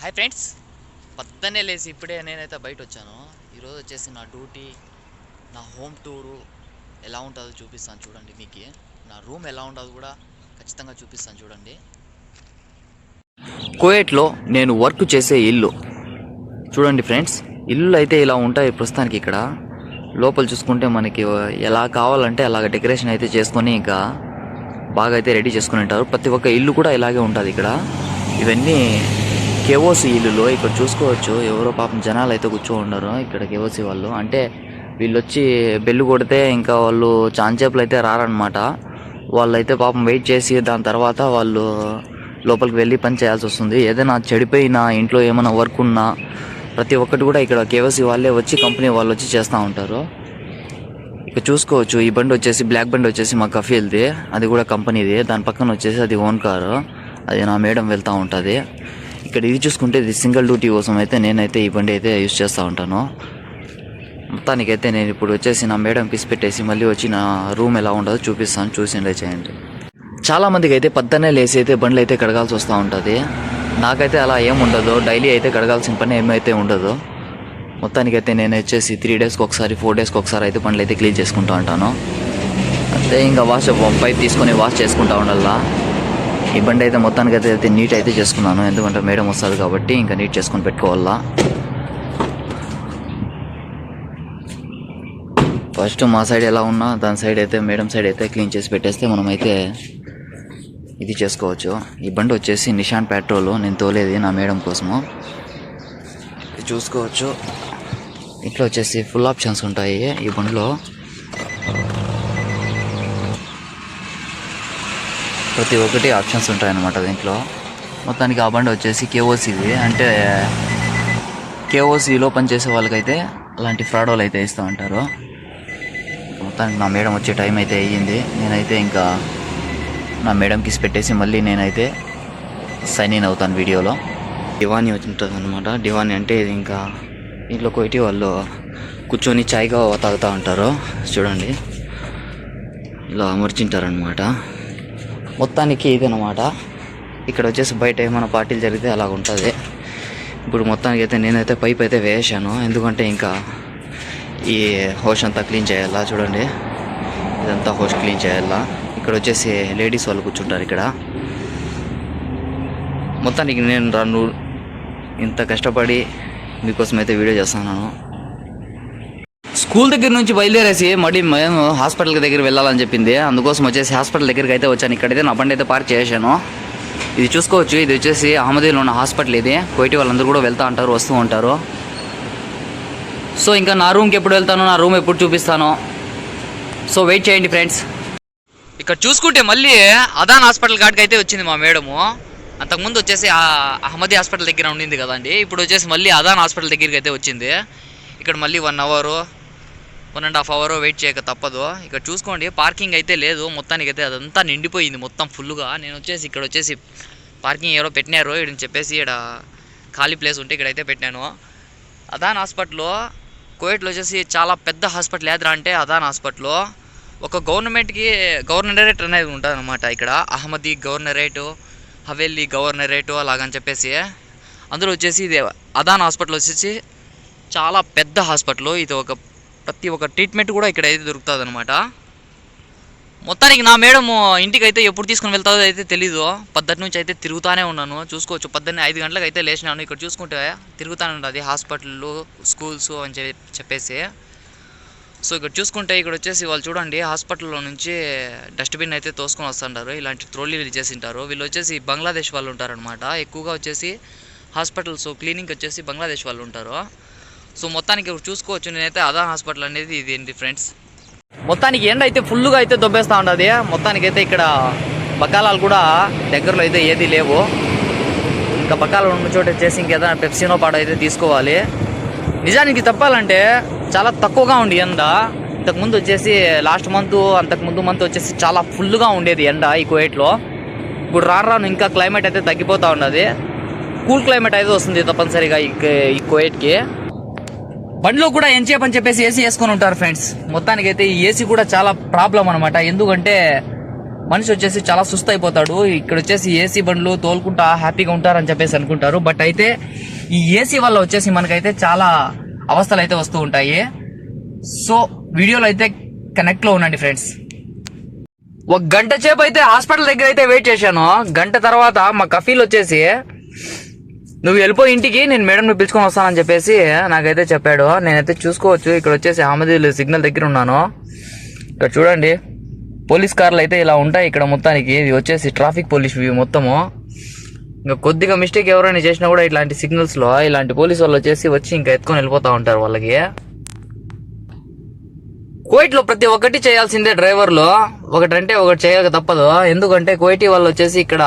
Hi friends. పొద్దున్నే లేచి ఇప్పుడే నేనైతే బయట వచ్చాను. ఈరోజు వచ్చేసి నా డ్యూటీ నా హోమ్ టూరు ఎలా ఉంటుందో చూపిస్తాను చూడండి మీకు. నా రూమ్ ఎలా ఉంటుందో కూడా ఖచ్చితంగా చూపిస్తాను చూడండి. కోయేట్లో నేను వర్క్ చేసే ఇల్లు. చూడండి ఫ్రెండ్స్ ఇల్లు అయితే ఇలా ఉంటాయి ప్రస్తుతానికి ఇక్కడ. లోపల చూసుకుంటే మనకి ఎలా కావాలంటే అలాగ డెకరేషన్ అయితే చేసుకొని ఇంకా బాగా అయితే రెడీ చేసుకుని ఉంటారు. ప్రతి ఒక్క ఇల్లు కూడా ఇలాగే ఉంటుంది ఇక్కడ. ఇవన్నీ కేఓసి ఇల్లులో ఇక్కడ చూసుకోవచ్చు. ఎవరో పాపం జనాలు అయితే కూర్చో ఉండరు ఇక్కడ కేఓసి వాళ్ళు. అంటే వీళ్ళు వచ్చి బెల్లు కొడితే ఇంకా వాళ్ళు చాంచేపులు అయితే రారనమాట వాళ్ళైతే పాపం వెయిట్ చేసి దాని తర్వాత వాళ్ళు లోపలికి వెళ్ళి పని చేయాల్సి వస్తుంది. ఏదైనా చెడిపోయిన ఇంట్లో ఏమైనా వర్క్ ఉన్నా ప్రతి ఒక్కటి కూడా ఇక్కడ కేవైసీ వాళ్ళే వచ్చి కంపెనీ వాళ్ళు వచ్చి చేస్తూ ఉంటారు. ఇక చూసుకోవచ్చు. ఈ బండి వచ్చేసి బ్లాక్ బండి వచ్చేసి మా కఫీల్ది అది కూడా కంపెనీది. దాని పక్కన వచ్చేసి అది ఓన్ కారు. అది నా మేడం వెళ్తూ ఉంటుంది. ఇక్కడ ఇది చూసుకుంటే ఇది సింగిల్ డ్యూటీ కోసం అయితే నేనైతే ఈ బండి అయితే యూస్ చేస్తూ ఉంటాను. మొత్తానికైతే నేను ఇప్పుడు వచ్చేసి నా మేడం పెట్టేసి మళ్ళీ వచ్చి నా రూమ్ ఎలా ఉండదో చూపిస్తాను. చూసి చేయండి. చాలా మందికి అయితే పద్దనే లేసి అయితే బండ్లు అయితే కడగాల్సి వస్తూ ఉంటుంది. నాకైతే అలా ఏం ఉండదు. డైలీ అయితే కడగాల్సిన పని ఏమైతే ఉండదు. మొత్తానికైతే నేను వచ్చేసి త్రీ డేస్కి ఒకసారి ఫోర్ డేస్కి ఒకసారి అయితే బండ్లు అయితే క్లీన్ చేసుకుంటూ ఉంటాను. అంతే ఇంకా వాష్ పైప్ తీసుకొని వాష్ చేసుకుంటా ఉండాలా. ఈ బండి అయితే మొత్తానికి అయితే అయితే నీట్ అయితే చేసుకున్నాను. ఎందుకంటే మేడం వస్తుంది కాబట్టి ఇంకా నీట్ చేసుకొని పెట్టుకోవాలా. ఫస్ట్ మా సైడ్ ఎలా ఉన్నా దాని సైడ్ అయితే మేడం సైడ్ అయితే క్లీన్ చేసి పెట్టేస్తే మనం అయితే ఇది చేసుకోవచ్చు. ఈ బండి వచ్చేసి నిషాన్ పెట్రోల్ నేను తోలేది నా మేడం కోసము. ఇది చూసుకోవచ్చు. ఇంట్లో వచ్చేసి ఫుల్ ఆప్షన్స్ ఉంటాయి ఈ బండిలో. ప్రతి ఒక్కటి ఆప్షన్స్ ఉంటాయన్నమాట దీంట్లో. మొత్తానికి ఆ బండి వచ్చేసి కేఓసీది అంటే కేఓసీలో పనిచేసే వాళ్ళకైతే అలాంటి ఫ్రాడ్ వాళ్ళు అయితే ఇస్తూ ఉంటారు మొత్తానికి నా మేడం వచ్చే టైం అయితే అయ్యింది. నేనైతే ఇంకా నా మేడంకి పెట్టేసి మళ్ళీ నేనైతే సైన్ ఇన్ అవుతాను వీడియోలో. డివాని ఉంటుంది అనమాట డివాని అంటే ఇది ఇంకా ఇంట్లో కొట్టి వాళ్ళు కూర్చొని చాయ్గా తాగుతూ ఉంటారు. చూడండి. ఇలా అమర్చింటారనమాట మొత్తానికి ఇదనమాట ఇక్కడ వచ్చేసి బయట ఏమైనా పార్టీలు జరిగితే అలా ఉంటుంది. ఇప్పుడు మొత్తానికి అయితే నేనైతే పైప్ అయితే వేసాను. ఎందుకంటే ఇంకా ఈ హోష్ అంతా క్లీన్ చేయాలా చూడండి. ఇదంతా హోష్ క్లీన్ చేయాలా. ఇక్కడ వచ్చేసి లేడీస్ వాళ్ళు కూర్చుంటారు ఇక్కడ. మొత్తానికి నేను రన్ను ఇంత కష్టపడి మీకోసం అయితే వీడియో చేస్తున్నాను. స్కూల్ దగ్గర నుంచి బయలుదేరేసి మళ్ళీ మేము హాస్పిటల్ దగ్గర వెళ్ళాలని చెప్పింది. అందుకోసం వచ్చేసి హాస్పిటల్ దగ్గరికి అయితే వచ్చాను. ఇక్కడైతే నా బండి అయితే పార్క్ చేశాను. ఇది చూసుకోవచ్చు. ఇది వచ్చేసి అహ్మదీలో ఉన్న హాస్పిటల్ ఇది. కోయిటి వాళ్ళందరూ కూడా వెళ్తూ ఉంటారు వస్తూ ఉంటారు. సో ఇంకా నా రూమ్కి ఎప్పుడు వెళ్తాను నా రూమ్ ఎప్పుడు చూపిస్తాను. సో వెయిట్ చేయండి ఫ్రెండ్స్. ఇక్కడ చూసుకుంటే మళ్ళీ అదాన్ హాస్పిటల్ కాడికి అయితే వచ్చింది మా మేడము. అంతకుముందు వచ్చేసి అహ్మదీ హాస్పిటల్ దగ్గర ఉండింది కదండి. ఇప్పుడు వచ్చేసి మళ్ళీ అదాన్ హాస్పిటల్ దగ్గరికి అయితే వచ్చింది. ఇక్కడ మళ్ళీ one hour. One and half hour wait చేయక తప్పదు. ఇక్కడ చూసుకోండి పార్కింగ్ అయితే లేదు. మొత్తానికి అయితే అదంతా నిండిపోయింది మొత్తం ఫుల్గా. నేను వచ్చేసి ఇక్కడ వచ్చేసి పార్కింగ్ ఎవరో పెట్టినారు ఇక్కడ చెప్పేసి ఇక్కడ ఖాళీ ప్లేస్ ఉంటే ఇక్కడైతే పెట్టాను. అదాన్ హాస్పిటల్లో కోవిడ్లో వచ్చేసి చాలా పెద్ద హాస్పిటల్ ఏదిరా అంటే అదాన్ హాస్పిటల్లో ఒక గవర్నమెంట్కి గవర్నరేట్ అనేది ఉంటుంది అనమాట ఇక్కడ. అహ్మదీ గవర్నరేటు హవేలీ గవర్నరేటు అలాగని చెప్పేసి. అందులో వచ్చేసి ఇది అదాన్ హాస్పిటల్ వచ్చేసి చాలా పెద్ద హాస్పిటల్. ఇది ఒక ప్రతి ఒక్క ట్రీట్మెంట్ కూడా ఇక్కడ అయితే దొరుకుతుంది అనమాట మొత్తానికి నా మేడం ఇంటికి అయితే ఎప్పుడు తీసుకుని వెళ్తాదో అయితే తెలీదు. పద్దతి నుంచి అయితే తిరుగుతానే ఉన్నాను. చూసుకోవచ్చు పద్దెనిమిది ఐదు గంటలకు అయితే లేచినాను. ఇక్కడ చూసుకుంటే తిరుగుతానే ఉంటుంది హాస్పిటళ్ళు స్కూల్స్ అని చెప్పి చెప్పేసి. సో ఇక్కడ చూసుకుంటే ఇక్కడ వచ్చేసి వాళ్ళు చూడండి హాస్పిటల్లో నుంచి డస్ట్బిన్ అయితే తోసుకొని వస్తుంటారు. ఇలాంటి ట్రోలీలు చేసింటారు. వీళ్ళు వచ్చేసి బంగ్లాదేశ్ వాళ్ళు ఉంటారనమాట ఎక్కువగా వచ్చేసి హాస్పిటల్స్ క్లీనింగ్ వచ్చేసి బంగ్లాదేశ్ వాళ్ళు ఉంటారు. సో మొత్తానికి చూసుకోవచ్చు నేనైతే అదా హాస్పిటల్ అనేది ఇది ఏంటి ఫ్రెండ్స్? మొత్తానికి ఎండ అయితే ఫుల్గా అయితే దొబ్బేస్తూ ఉండదు. మొత్తానికి అయితే ఇక్కడ బకాలాలు కూడా దగ్గరలో అయితే ఏది లేవు. ఇంకా బకాలు ఉన్న చోట చేసి ఇంకేదైనా పెప్సినో పాడ అయితే తీసుకోవాలి. నిజానికి చెప్పాలంటే చాలా తక్కువగా ఉంది ఎండ. ఇంతకుముందు వచ్చేసి లాస్ట్ మంత్ అంతకుముందు మంత్ వచ్చేసి చాలా ఫుల్గా ఉండేది ఎండ ఈ కోయేట్లో ఇప్పుడు రాను రాను ఇంకా క్లైమేట్ అయితే తగ్గిపోతూ ఉన్నది. కూల్ క్లైమేట్ అయితే వస్తుంది తప్పనిసరిగా ఈ ఈ బండ్లో కూడా ఎంతసేపు అని చెప్పేసి ఏసీ వేసుకొని ఉంటారు ఫ్రెండ్స్. మొత్తానికి అయితే ఈ ఏసీ కూడా చాలా ప్రాబ్లం అనమాట ఎందుకంటే మనిషి వచ్చేసి చాలా సుస్థ అయిపోతాడు. ఇక్కడ వచ్చేసి ఏసీ బండ్లు తోలుకుంటా హ్యాపీగా ఉంటారని చెప్పేసి అనుకుంటారు. బట్ అయితే ఈ ఏసీ వల్ల వచ్చేసి మనకైతే చాలా అవస్థలు అయితే వస్తూ ఉంటాయి. సో వీడియోలో అయితే కనెక్ట్లో ఉండండి ఫ్రెండ్స్. ఒక గంట సేపు అయితే హాస్పిటల్ దగ్గర అయితే వెయిట్ చేశాను. గంట తర్వాత మా కఫీల్ వచ్చేసి నువ్వు వెళ్ళిపో ఇంటికి నేను మేడంని పిలుచుకొని వస్తానని చెప్పేసి నాకైతే చెప్పాడు. నేనైతే చూసుకోవచ్చు. ఇక్కడ వచ్చేసి ఆమెదీలు సిగ్నల్ దగ్గర ఉన్నాను. ఇక్కడ చూడండి. పోలీస్ కార్లు అయితే ఇలా ఉంటాయి ఇక్కడ మొత్తానికి. ఇది వచ్చేసి ట్రాఫిక్ పోలీస్ వ్యూ మొత్తము. ఇంకా కొద్దిగా మిస్టేక్ ఎవరైనా చేసినా కూడా ఇట్లాంటి సిగ్నల్స్లో ఇలాంటి పోలీసు వాళ్ళు వచ్చేసి వచ్చి ఇంకా ఎత్తుకొని వెళ్ళిపోతూ ఉంటారు వాళ్ళకి. కోయిట్లో ప్రతి ఒక్కటి చేయాల్సిందే డ్రైవర్లు. ఒకటంటే ఒకటి చేయక తప్పదు. ఎందుకంటే కోయిటీ వాళ్ళు వచ్చేసి ఇక్కడ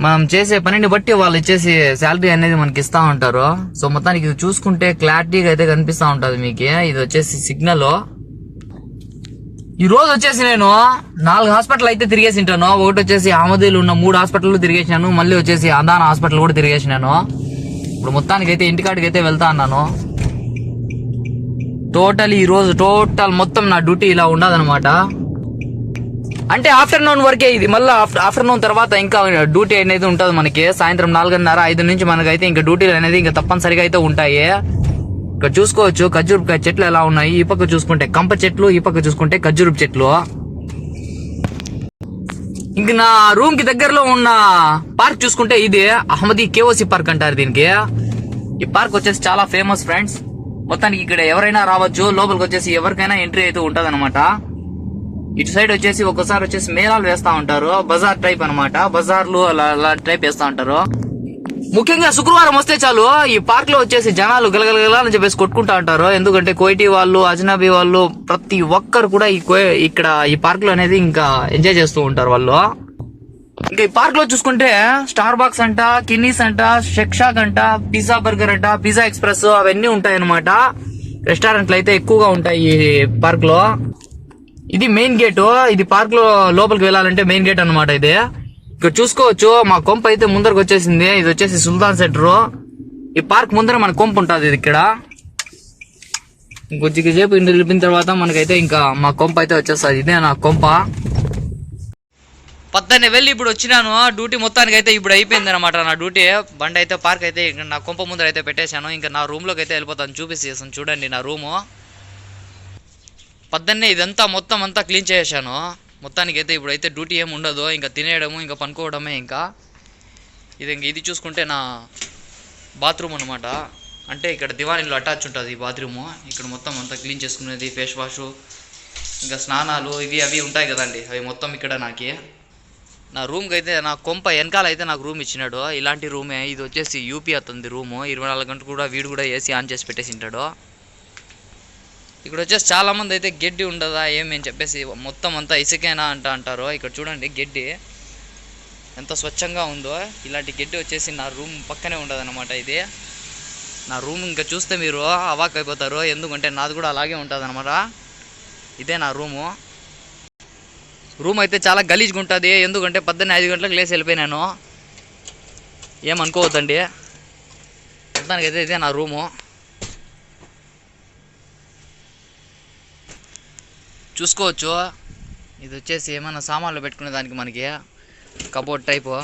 మనం చేసే పనిని బట్టి వాళ్ళు ఇచ్చేసి శాలరీ అనేది మనకి ఇస్తా ఉంటారు. సో మొత్తానికి ఇది చూసుకుంటే క్లారిటీగా అయితే కనిపిస్తూ ఉంటుంది మీకు. ఇది వచ్చేసి సిగ్నల్. ఈ రోజు వచ్చేసి నేను నాలుగు హాస్పిటల్ అయితే తిరిగేసి ఉంటాను ఒకటి వచ్చేసి ఆమదీలు ఉన్న మూడు హాస్పిటల్ తిరిగేసినాను. మళ్ళీ వచ్చేసి అందాన హాస్పిటల్ కూడా తిరిగేసినాను. ఇప్పుడు మొత్తానికి అయితే ఇంటికాడికి అయితే వెళ్తా అన్నాను. టోటల్ ఈ రోజు టోటల్ మొత్తం నా డ్యూటీ ఇలా ఉండదన్నమాట. అంటే ఆఫ్టర్నూన్ వరకే ఇది. మళ్ళీ ఆఫ్టర్నూన్ తర్వాత ఇంకా డ్యూటీ అనేది ఉంటుంది మనకి. సాయంత్రం నాలుగున్నర ఐదు నుంచి మనకైతే ఇంకా డ్యూటీలు అనేది ఇంకా తప్పనిసరిగా అయితే ఉంటాయి. ఇక్కడ చూసుకోవచ్చు ఖర్జూరకాయ చెట్లు ఎలా ఉన్నాయి? ఈ పక్క చూసుకుంటే కంప చెట్లు ఈ పక్క చూసుకుంటే ఖర్జూరపు చెట్లు. ఇంక నా రూమ్కి దగ్గరలో ఉన్న పార్క్ చూసుకుంటే ఇది. అహ్మదీ కేఓసి పార్క్ అంటారు దీనికి. ఈ పార్క్ వచ్చేసి చాలా ఫేమస్ ఫ్రెండ్స్ మొత్తానికి ఇక్కడ ఎవరైనా రావచ్చు. లోపలికి వచ్చేసి ఎవరికైనా ఎంట్రీ అయితే ఉంటది ఇటు సైడ్ వచ్చేసి ఒకసారి వచ్చేసి మేళాలు వేస్తా ఉంటారు. బజార్ టైప్ అన్నమాట. బజార్లు అలా అలా టైప్ వేస్తా ఉంటారు. ముఖ్యంగా శుక్రవారం వస్తే చాలు ఈ పార్క్లో వచ్చేసి జనాలు గలగలగల అని చెప్పేసి కొట్టుకుంటా ఉంటారు. ఎందుకంటే కోయిటీ వాళ్ళు అజనాబీ వాళ్ళు ప్రతి ఒక్కరు కూడా ఈ ఇక్కడ ఈ పార్క్లో అనేది ఇంకా ఎంజాయ్ చేస్తూ ఉంటారు వాళ్ళు. ఇంకా ఈ పార్క్లో చూసుకుంటే స్టార్ బాక్స్ అంట కిన్నీస్ అంట షెక్షాక్ అంట పిజ్జా బర్గర్ అంట పిజ్జా ఎక్స్ప్రెస్ అవన్నీ ఉంటాయి అనమాట రెస్టారెంట్లు అయితే ఎక్కువగా ఉంటాయి ఈ పార్క్లో. ఇది మెయిన్ గేట్ ఇది పార్క్లో లోపలికి వెళ్ళాలంటే మెయిన్ గేట్ అన్నమాట ఇది. ఇక్కడ చూసుకోవచ్చు మా కొంప అయితే ముందరకు వచ్చేసింది ఇది వచ్చేసి సుల్తాన్ సెంటర్ ఈ పార్క్ ముందర మన కొంప ఉంటుంది ఇది ఇక్కడ. కొద్దిగా సేపు ఇంటి నిలిపిన తర్వాత మనకైతే ఇంకా మా కొంప అయితే వచ్చేస్తుంది ఇదే నా కొంప. పొద్దున్నే వెళ్ళి ఇప్పుడు వచ్చినాను డ్యూటీ మొత్తానికి అయితే ఇప్పుడు అయిపోయింది అనమాట నా డ్యూటీ. బండి అయితే పార్క్ అయితే ఇక్కడ నా కొంప ముందర అయితే పెట్టేశాను ఇంకా నా రూమ్లోకి అయితే వెళ్ళిపోతాను చూపిస్తాను చూడండి నా రూము పొద్దున్నే ఇదంతా మొత్తం అంతా క్లీన్ చేసేసాను. మొత్తానికి అయితే ఇప్పుడైతే డ్యూటీ ఏమి ఉండదు. ఇంకా తినేయడము ఇంకా పనుకోవడమే ఇంకా. ఇది ఇంక ఇది చూసుకుంటే నా బాత్రూమ్ అనమాట అంటే ఇక్కడ దివాణిలో అటాచ్ ఉంటుంది ఈ బాత్రూము. ఇక్కడ మొత్తం అంతా క్లీన్ చేసుకునేది ఫేస్ వాష్ ఇంకా స్నానాలు ఇవి అవి ఉంటాయి కదండి. అవి మొత్తం ఇక్కడ నాకి. నా రూమ్కి అయితే నా కొంప వెనకాల అయితే నాకు రూమ్ ఇచ్చినాడు. ఇలాంటి రూమే. ఇది వచ్చేసి యూపీ అవుతుంది రూము. ఇరవై నాలుగు గంటలు కూడా వీడు కూడా ఏసీ ఆన్ చేసి పెట్టేసి ఉంటాడు ఇక్కడ వచ్చేసి చాలా మంది అయితే గడ్డి ఉండదా ఏమి అని చెప్పేసి మొత్తం అంతా ఇసుకేనా అంట అంటారు. ఇక్కడ చూడండి గడ్డి ఎంత స్వచ్ఛంగా ఉందో. ఇలాంటి గడ్డి వచ్చేసి నా రూమ్ పక్కనే ఉండదన్నమాట ఇది. నా రూమ్ ఇంకా చూస్తే మీరు అవాక్ అయిపోతారు. ఎందుకంటే నాది కూడా అలాగే ఉంటుంది ఇదే నా రూము. రూమ్ అయితే చాలా గలీజ్గా ఉంటుంది. ఎందుకంటే పద్దెనిమిది ఐదు గంటలకు లేచి వెళ్ళిపోయినాను ఏమనుకోవద్దండి. మొత్తానికి అయితే ఇదే నా రూము. చూసుకోవచ్చు. ఇది వచ్చేసి ఏమైనా సామాన్లు పెట్టుకునే దానికి మనకి కబోర్డ్ టైపు.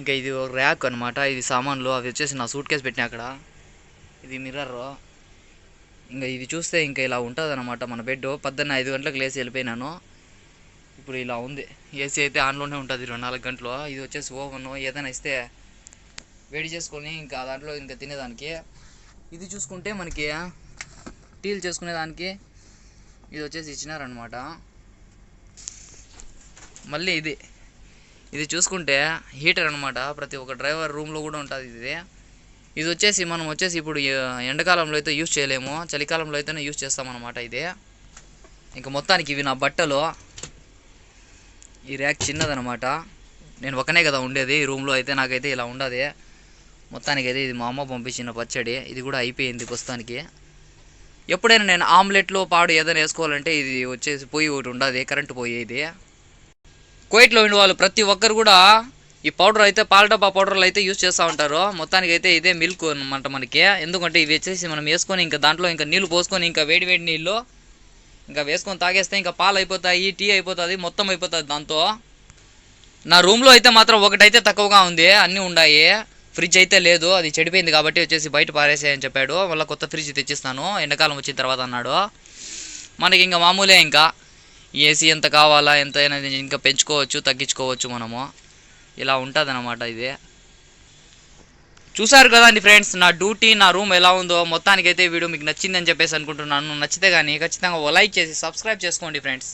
ఇంకా ఇది ఒక ర్యాక్ అనమాట ఇది సామాన్లు. అవి వచ్చేసి నా సూట్ కేసు పెట్టినా అక్కడ. ఇది మిర్రర్ ఇంకా ఇది చూస్తే ఇంకా ఇలా ఉంటుంది అనమాట మన బెడ్ పొద్దున్న ఐదు గంటలకు లేచి వెళ్ళిపోయినాను. ఇప్పుడు ఇలా ఉంది. ఏసీ అయితే ఆన్లోనే ఉంటుంది ఇరవై నాలుగు గంటలు. ఇది వచ్చేసి ఓవెన్. ఏదైనా ఇస్తే వేడి చేసుకొని ఇంకా దాంట్లో ఇంకా తినేదానికి. ఇది చూసుకుంటే మనకి టీలు చేసుకునేదానికి ఇది వచ్చేసి ఇచ్చినారనమాట మళ్ళీ ఇది ఇది చూసుకుంటే హీటర్ అనమాట ప్రతి ఒక్క డ్రైవర్ రూమ్లో కూడా ఉంటుంది ఇది. ఇది వచ్చేసి మనం వచ్చేసి ఇప్పుడు ఎండాకాలంలో అయితే యూజ్ చేయలేము. చలికాలంలో అయితేనే యూజ్ చేస్తామన్నమాట ఇది. ఇంకా మొత్తానికి ఇవి నా బట్టలు. ఈ ర్యాక్ చిన్నదనమాట నేను ఒకనే కదా ఉండేది ఈ రూమ్లో అయితే నాకైతే ఇలా ఉండదు. మొత్తానికి అయితే ఇది మా అమ్మ పంపించిన పచ్చడి. ఇది కూడా అయిపోయింది ప్రస్తుతానికి. ఎప్పుడైనా నేను ఆమ్లెట్లో పాడు ఏదైనా వేసుకోవాలంటే ఇది వచ్చేసి పొయ్యి ఒకటి ఉండదు కరెంటు పొయ్యి ఇది. కోయిట్లో ఉండే వాళ్ళు ప్రతి ఒక్కరు కూడా ఈ పౌడర్ అయితే పాల డబ్బా పౌడర్లు అయితే యూజ్ చేస్తూ ఉంటారు. మొత్తానికి అయితే ఇదే మిల్క్ అనమాట మనకి. ఎందుకంటే ఇవి వచ్చేసి మనం వేసుకొని ఇంకా దాంట్లో ఇంకా నీళ్ళు పోసుకొని ఇంకా వేడి వేడి నీళ్ళు ఇంకా వేసుకొని తాగేస్తే ఇంకా పాలు అయిపోతాయి టీ అయిపోతుంది మొత్తం అయిపోతుంది దాంతో. నా రూమ్లో అయితే మాత్రం ఒకటైతే తక్కువగా ఉంది అన్నీ ఉన్నాయి ఫ్రిడ్జ్ అయితే లేదు అది చెడిపోయింది కాబట్టి వచ్చేసి బయట పారేసేయని చెప్పాడు. మళ్ళీ కొత్త ఫ్రిడ్జ్ తెచ్చిస్తాను ఎండాకాలం వచ్చిన తర్వాత అన్నాడు. మనకి ఇంకా మామూలే ఇంకా. ఏసీ ఎంత కావాలా ఎంత ఇంకా పెంచుకోవచ్చు తగ్గించుకోవచ్చు మనము. ఇలా ఉంటుంది ఇది. చూసారు కదా అండి ఫ్రెండ్స్ నా డ్యూటీ నా రూమ్ ఎలా ఉందో. మొత్తానికైతే వీడియో మీకు నచ్చిందని చెప్పేసి అనుకుంటున్నాను. నచ్చితే కానీ ఖచ్చితంగా ఓ లైక్ చేసి సబ్స్క్రైబ్ చేసుకోండి ఫ్రెండ్స్.